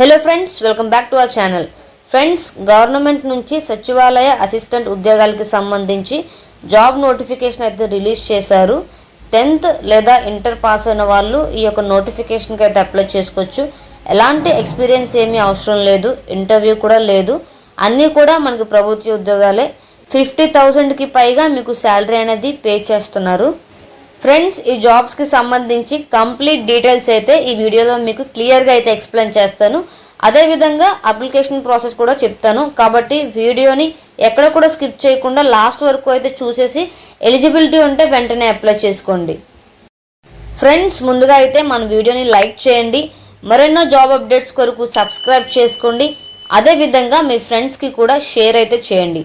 Hello friends welcome back to our channel friends government నుంచి సచివాలయ assistant ఉద్యోగాలకి సంబంధించి జాబ్ నోటిఫికేషన్ అయితే రిలీజ్ చేశారు. టెన్త్ లేదా ఇంటర్ పాస్ అయిన వాళ్ళు ఈ యొక్క నోటిఫికేషన్కి అయితే అప్లై చేసుకోవచ్చు. ఎలాంటి ఎక్స్పీరియన్స్ ఏమీ అవసరం లేదు ఇంటర్వ్యూ కూడా లేదు. అన్నీ కూడా మనకి ప్రభుత్వ ఉద్యోగాలే. ఫిఫ్టీ థౌజండ్కి పైగా మీకు శాలరీ అనేది పే చేస్తున్నారు. ఫ్రెండ్స్ ఈ జాబ్స్కి సంబంధించి కంప్లీట్ డీటెయిల్స్ అయితే ఈ వీడియోలో మీకు క్లియర్గా అయితే ఎక్స్ప్లెయిన్ చేస్తాను. అదేవిధంగా అప్లికేషన్ ప్రాసెస్ కూడా చెప్తాను. కాబట్టి వీడియోని ఎక్కడ కూడా స్కిప్ చేయకుండా లాస్ట్ వరకు అయితే చూసేసి ఎలిజిబిలిటీ ఉంటే వెంటనే అప్లై చేసుకోండి. ఫ్రెండ్స్ ముందుగా అయితే మన వీడియోని లైక్ చేయండి. మరెన్నో జాబ్ అప్డేట్స్ కొరకు సబ్స్క్రైబ్ చేసుకోండి. అదేవిధంగా మీ ఫ్రెండ్స్కి కూడా షేర్ అయితే చేయండి.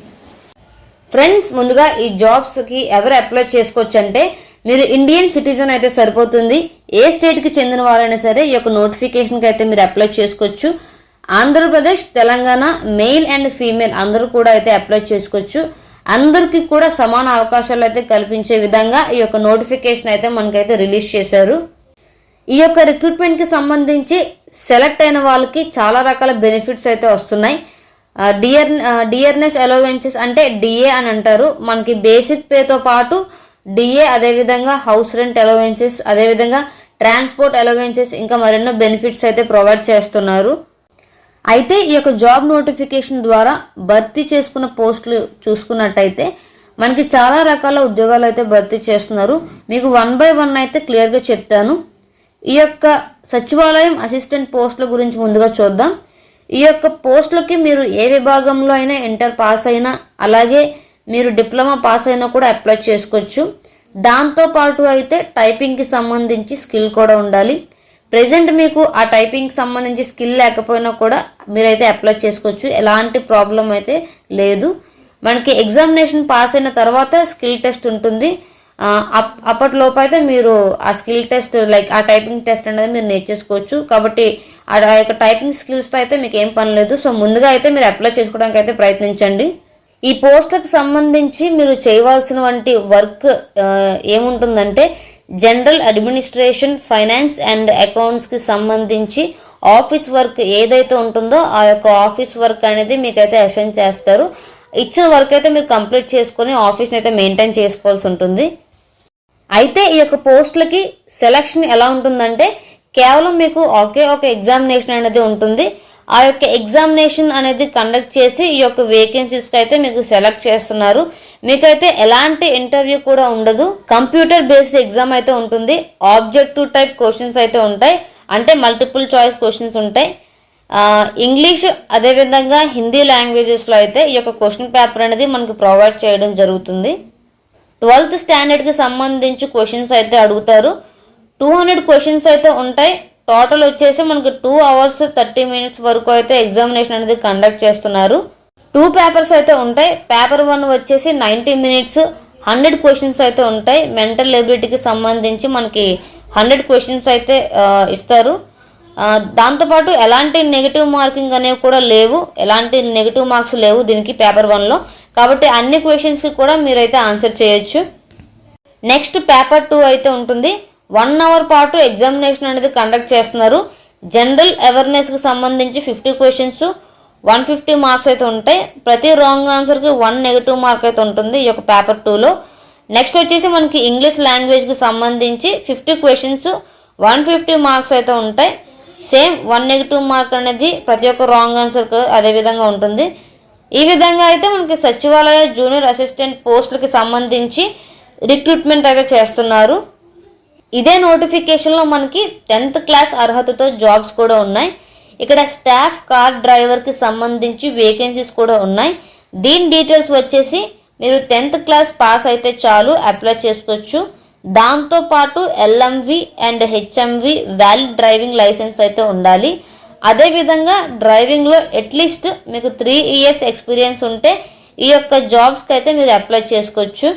ఫ్రెండ్స్ ముందుగా ఈ జాబ్స్కి ఎవరు అప్లై చేసుకోవచ్చు అంటే మీరు ఇండియన్ సిటిజన్ అయితే సరిపోతుంది. ఏ స్టేట్కి చెందిన వారైనా సరే ఈ యొక్క నోటిఫికేషన్కి అయితే మీరు అప్లై చేసుకోవచ్చు. Andhra Pradesh Telangana male and female అందరూ కూడా అయితే అప్లై చేసుకోవచ్చు. అందరికీ కూడా సమాన అవకాశాలు అయితే కల్పించే విధంగా ఈ యొక్క నోటిఫికేషన్ అయితే మనకైతే రిలీజ్ చేశారు. ఈ యొక్క రిక్రూట్మెంట్కి సంబంధించి సెలెక్ట్ అయిన వాళ్ళకి చాలా రకాల బెనిఫిట్స్ అయితే వస్తున్నాయి. డియర్ డియర్నెస్ అలవెన్సెస్ అంటే డిఏ అని అంటారు. మనకి బేసిక్ పేతో పాటు డిఏ అదేవిధంగా హౌస్ రెంట్ అలవెన్సెస్ అదేవిధంగా ట్రాన్స్పోర్ట్ అలవెన్సెస్ ఇంకా మరెన్నో బెనిఫిట్స్ అయితే ప్రొవైడ్ చేస్తున్నారు. అయితే ఈ యొక్క జాబ్ నోటిఫికేషన్ ద్వారా భర్తీ చేసుకున్న పోస్టులు చూసుకున్నట్టయితే మనకి చాలా రకాల ఉద్యోగాలు అయితే భర్తీ చేస్తున్నారు. మీకు వన్ బై వన్ అయితే క్లియర్గా చెప్తాను. ఈ యొక్క సచివాలయం అసిస్టెంట్ పోస్టుల గురించి ముందుగా చూద్దాం. ఈ యొక్క పోస్టులకి మీరు ఏ విభాగంలో అయినా ఇంటర్ పాస్ అయినా అలాగే మీరు డిప్లొమా పాస్ అయినా కూడా అప్లై చేసుకోవచ్చు. దాంతో పాటు అయితే టైపింగ్కి సంబంధించి స్కిల్ కూడా ఉండాలి. ప్రజెంట్ మీకు ఆ టైపింగ్కి సంబంధించి స్కిల్ లేకపోయినా కూడా మీరైతే అప్లై చేసుకోవచ్చు. ఎలాంటి ప్రాబ్లం అయితే లేదు. మనకి ఎగ్జామినేషన్ పాస్ అయిన తర్వాత స్కిల్ టెస్ట్ ఉంటుంది. అప్ అప్పటిలోపు అయితే మీరు ఆ స్కిల్ టెస్ట్ లైక్ ఆ టైపింగ్ టెస్ట్ అనేది మీరు నేర్చేసుకోవచ్చు. కాబట్టి ఆ ఆ యొక్క టైపింగ్ స్కిల్స్తో అయితే మీకు ఏం పని లేదు. సో ముందుగా అయితే మీరు అప్లై చేసుకోవడానికి అయితే ప్రయత్నించండి. ఈ పోస్టులకు సంబంధించి మీరు చేయవలసిన వంటి వర్క్ ఏముంటుందంటే జనరల్ అడ్మినిస్ట్రేషన్ ఫైనాన్స్ అండ్ అకౌంట్స్కి సంబంధించి ఆఫీస్ వర్క్ ఏదైతే ఉంటుందో ఆ యొక్క ఆఫీస్ వర్క్ అనేది మీకైతే అసైన్ చేస్తారు. ఇచ్చిన వర్క్ అయితే మీరు కంప్లీట్ చేసుకొని ఆఫీస్ని అయితే మెయింటైన్ చేసుకోవాల్సి ఉంటుంది. అయితే ఈ యొక్క పోస్టులకి సెలక్షన్ ఎలా ఉంటుందంటే కేవలం మీకు ఒకే ఒక ఎగ్జామినేషన్ అనేది ఉంటుంది. ఆ యొక్క ఎగ్జామినేషన్ అనేది కండక్ట్ చేసి ఈ యొక్క వేకెన్సీస్కి అయితే మీకు సెలెక్ట్ చేస్తున్నారు. మీకైతే ఎలాంటి ఇంటర్వ్యూ కూడా ఉండదు. కంప్యూటర్ బేస్డ్ ఎగ్జామ్ అయితే ఉంటుంది. ఆబ్జెక్టివ్ టైప్ క్వశ్చన్స్ అయితే ఉంటాయి. అంటే మల్టిపుల్ చాయిస్ క్వశ్చన్స్ ఉంటాయి. ఇంగ్లీష్ అదేవిధంగా హిందీ లాంగ్వేజెస్లో అయితే ఈ యొక్క క్వశ్చన్ పేపర్ అనేది మనకు ప్రొవైడ్ చేయడం జరుగుతుంది. ట్వెల్త్ స్టాండర్డ్కి సంబంధించి క్వశ్చన్స్ అయితే అడుగుతారు. టూ హండ్రెడ్ క్వశ్చన్స్ అయితే ఉంటాయి. టోటల్ వచ్చేసి మనకి టూ అవర్స్ థర్టీ మినిట్స్ వరకు అయితే ఎగ్జామినేషన్ అనేది కండక్ట్ చేస్తున్నారు. టూ పేపర్స్ అయితే ఉంటాయి. పేపర్ వన్ వచ్చేసి నైంటీ మినిట్స్ హండ్రెడ్ క్వశ్చన్స్ అయితే ఉంటాయి. మెంటల్ ఎబిలిటీకి సంబంధించి మనకి హండ్రెడ్ క్వశ్చన్స్ అయితే ఇస్తారు. దాంతోపాటు ఎలాంటి నెగిటివ్ మార్కింగ్ అనేవి కూడా లేవు. ఎలాంటి నెగిటివ్ మార్క్స్ లేవు దీనికి పేపర్ వన్లో కాబట్టి అన్ని క్వశ్చన్స్కి కూడా మీరైతే ఆన్సర్ చేయొచ్చు. నెక్స్ట్ పేపర్ టూ అయితే ఉంటుంది. వన్ అవర్ పాటు ఎగ్జామినేషన్ అనేది కండక్ట్ చేస్తున్నారు. జనరల్ అవేర్నెస్కి సంబంధించి fifty questions one fifty marks అయితే ఉంటాయి. ప్రతి రాంగ్ ఆన్సర్కి వన్ నెగిటివ్ మార్క్ అయితే ఉంటుంది ఈ యొక్క పేపర్ టూలో. నెక్స్ట్ వచ్చేసి మనకి ఇంగ్లీష్ లాంగ్వేజ్కి సంబంధించి fifty questions one fifty marks అయితే ఉంటాయి. సేమ్ వన్ నెగిటివ్ మార్క్ అనేది ప్రతి ఒక్క రాంగ్ ఆన్సర్కి అదే విధంగా ఉంటుంది. ఈ విధంగా అయితే మనకి సచివాలయ జూనియర్ అసిస్టెంట్ పోస్టులకి సంబంధించి రిక్రూట్మెంట్ అయితే చేస్తున్నారు. ఇదే నోటిఫికేషన్లో మనకి టెన్త్ క్లాస్ అర్హతతో జాబ్స్ కూడా ఉన్నాయి. ఇక్కడ స్టాఫ్ కార్ డ్రైవర్కి సంబంధించి వేకెన్సీస్ కూడా ఉన్నాయి. దీని డీటెయిల్స్ వచ్చేసి మీరు టెన్త్ క్లాస్ పాస్ అయితే చాలు అప్లై చేసుకోవచ్చు. దాంతోపాటు LMV and HMV valid driving licence అయితే ఉండాలి. అదేవిధంగా డ్రైవింగ్లో అట్లీస్ట్ మీకు త్రీ ఇయర్స్ ఎక్స్పీరియన్స్ ఉంటే ఈ యొక్క జాబ్స్కి అయితే మీరు అప్లై చేసుకోవచ్చు.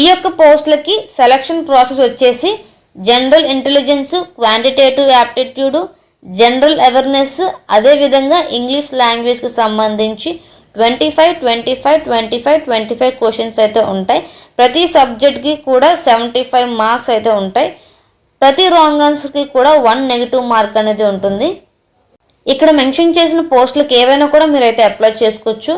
ఈ యొక్క పోస్టులకి సెలక్షన్ ప్రాసెస్ వచ్చేసి general intelligence quantitative aptitude general awareness అదేవిధంగా ఇంగ్లీష్ లాంగ్వేజ్కి సంబంధించి twenty five twenty five twenty five twenty five questions అయితే ఉంటాయి. ప్రతి సబ్జెక్ట్కి కూడా సెవెంటీ ఫైవ్ మార్క్స్ అయితే ఉంటాయి. ప్రతి రాంగ్ ఆన్సర్కి కూడా వన్ నెగిటివ్ మార్క్ అనేది ఉంటుంది. ఇక్కడ మెన్షన్ చేసిన పోస్టులకు ఏవైనా కూడా మీరైతే అప్లై చేసుకోవచ్చు.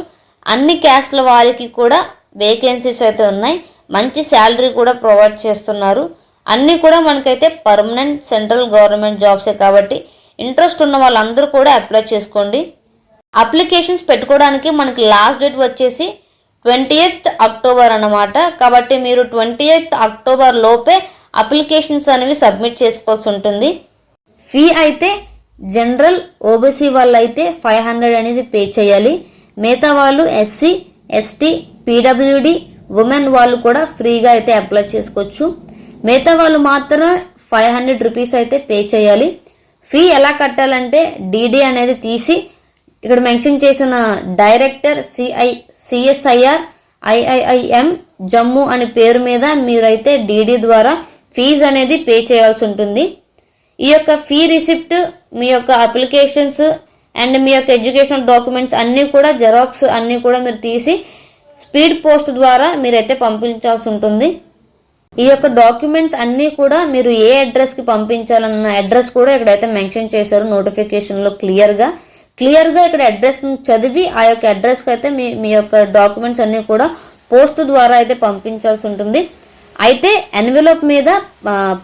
అన్ని క్యాస్ట్ల వారికి కూడా వేకెన్సీస్ అయితే ఉన్నాయి. మంచి శాలరీ కూడా ప్రొవైడ్ చేస్తున్నారు. అన్నీ కూడా మనకైతే పర్మనెంట్ సెంట్రల్ గవర్నమెంట్ జాబ్సే కాబట్టి ఇంట్రెస్ట్ ఉన్న వాళ్ళందరూ కూడా అప్లై చేసుకోండి. అప్లికేషన్స్ పెట్టుకోవడానికి మనకి లాస్ట్ డేట్ వచ్చేసి ట్వంటీ ఎయిత్ అక్టోబర్ అన్నమాట. కాబట్టి మీరు ట్వంటీ అక్టోబర్ లోపే అప్లికేషన్స్ అనేవి సబ్మిట్ చేసుకోవాల్సి ఉంటుంది. ఫీ అయితే జనరల్ ఓబీసీ వాళ్ళు అయితే ఫైవ్ హండ్రెడ్ అనేది పే చేయాలి. మిగతా వాళ్ళు ఎస్సీ ఎస్టీ పీడబ్ల్యూడి ఉమెన్ వాళ్ళు కూడా ఫ్రీగా అయితే అప్లై చేసుకోవచ్చు. మిగతా వాళ్ళు మాత్రం ఫైవ్ హండ్రెడ్ రూపీస్ అయితే పే చేయాలి. ఫీ ఎలా కట్టాలంటే డీడీ అనేది తీసి ఇక్కడ మెన్షన్ చేసిన director CI CSIR IIIM Jammu అనే పేరు మీద మీరైతే డీడీ ద్వారా ఫీజు అనేది పే చేయాల్సి ఉంటుంది. ఈ యొక్క ఫీ రిసిప్ట్ మీ యొక్క అప్లికేషన్స్ అండ్ మీ యొక్క ఎడ్యుకేషనల్ డాక్యుమెంట్స్ అన్నీ కూడా జెరాక్స్ అన్నీ కూడా మీరు తీసి స్పీడ్ పోస్ట్ ద్వారా మీరైతే పంపించాల్సి ఉంటుంది. ఈ యొక్క డాక్యుమెంట్స్ అన్నీ కూడా మీరు ఏ అడ్రస్కి పంపించాలన్న అడ్రస్ కూడా ఇక్కడైతే మెన్షన్ చేశారు నోటిఫికేషన్లో క్లియర్గా క్లియర్గా ఇక్కడ అడ్రస్ చదివి ఆ యొక్క అడ్రస్కి అయితే మీ మీ యొక్క డాక్యుమెంట్స్ అన్నీ కూడా పోస్ట్ ద్వారా అయితే పంపించాల్సి ఉంటుంది. అయితే ఎన్వెలోప్ మీద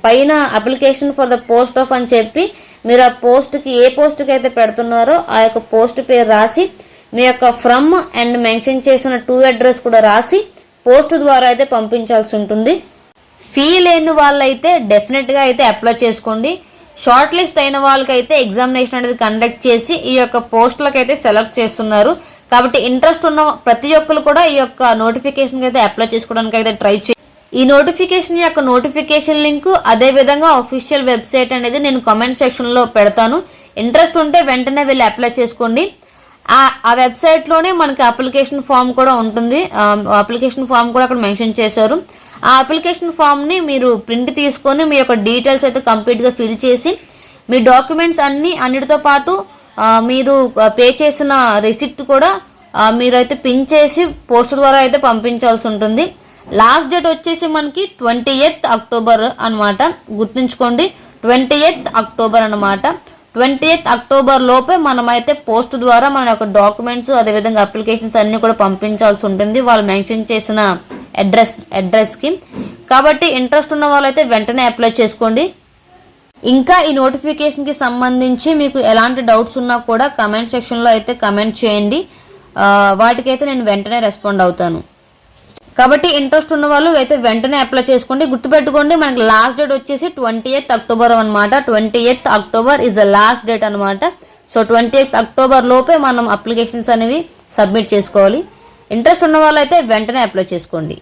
పైన application for the post of అని చెప్పి మీరు ఆ పోస్ట్కి ఏ పోస్ట్కి అయితే పెడుతున్నారో ఆ యొక్క పోస్ట్ పేరు రాసి మీ యొక్క ఫ్రమ్ అండ్ మెన్షన్ చేసిన టూ అడ్రస్ కూడా రాసి పోస్ట్ ద్వారా అయితే పంపించాల్సి ఉంటుంది. ఫీ లేని వాళ్ళైతే డెఫినెట్గా అయితే అప్లై చేసుకోండి. షార్ట్ లిస్ట్ అయిన వాళ్ళకైతే ఎగ్జామినేషన్ అనేది కండక్ట్ చేసి ఈ యొక్క పోస్టులకైతే సెలెక్ట్ చేస్తున్నారు. కాబట్టి ఇంట్రెస్ట్ ఉన్న ప్రతి ఒక్కరు కూడా ఈ యొక్క నోటిఫికేషన్కి అయితే అప్లై చేసుకోవడానికి అయితే ట్రై చేయండి ఈ నోటిఫికేషన్ యొక్క నోటిఫికేషన్ లింక్ అదే విధంగా అఫీషియల్ వెబ్సైట్ అనేది నేను కామెంట్ సెక్షన్లో పెడతాను. ఇంట్రెస్ట్ ఉంటే వెంటనే వెళ్ళి అప్లై చేసుకోండి. ఆ వెబ్సైట్లోనే మనకి అప్లికేషన్ ఫామ్ కూడా ఉంటుంది. అప్లికేషన్ ఫామ్ కూడా అక్కడ మెన్షన్ చేశారు. ఆ అప్లికేషన్ ఫామ్ని మీరు ప్రింట్ తీసుకొని మీ యొక్క డీటెయిల్స్ అయితే కంప్లీట్గా ఫిల్ చేసి మీ డాక్యుమెంట్స్ అన్నీ అన్నిటితో పాటు మీరు పే చేసిన రిసిప్ట్ కూడా మీరైతే పిన్ చేసి పోస్ట్ ద్వారా అయితే పంపించాల్సి ఉంటుంది. లాస్ట్ డేట్ వచ్చేసి మనకి ట్వంటీ ఎయిత్ అక్టోబర్ అనమాట గుర్తుంచుకోండి ట్వంటీ ఎయిత్ అక్టోబర్ అనమాట ట్వంటీ ఎయిత్ అక్టోబర్ లోపే మనమైతే పోస్ట్ ద్వారా మన యొక్క డాక్యుమెంట్స్ అదేవిధంగా అప్లికేషన్స్ అన్నీ కూడా పంపించాల్సి ఉంటుంది. వాళ్ళు మెన్షన్ చేసిన అడ్రస్ అడ్రస్కి కాబట్టి ఇంట్రెస్ట్ ఉన్న వాళ్ళైతే వెంటనే అప్లై చేసుకోండి. ఇంకా ఈ నోటిఫికేషన్కి సంబంధించి మీకు ఎలాంటి డౌట్స్ ఉన్నా కూడా కమెంట్ సెక్షన్లో అయితే కమెంట్ చేయండి. వాటికైతే నేను వెంటనే రెస్పాండ్ అవుతాను. కాబట్టి ఇంట్రెస్ట్ ఉన్న వాళ్ళు అయితే వెంటనే అప్లై చేసుకోండి. గుర్తుపెట్టుకోండి మనకి లాస్ట్ డేట్ వచ్చేసి ట్వంటీ ఎయిత్ అక్టోబర్ అనమాట twenty eighth October is the last date అనమాట సో ట్వంటీ ఎయిత్ అక్టోబర్ లోపే మనం అప్లికేషన్స్ అనేవి సబ్మిట్ చేసుకోవాలి. ఇంట్రెస్ట్ ఉన్న వాళ్ళు అయితే వెంటనే అప్లై చేసుకోండి.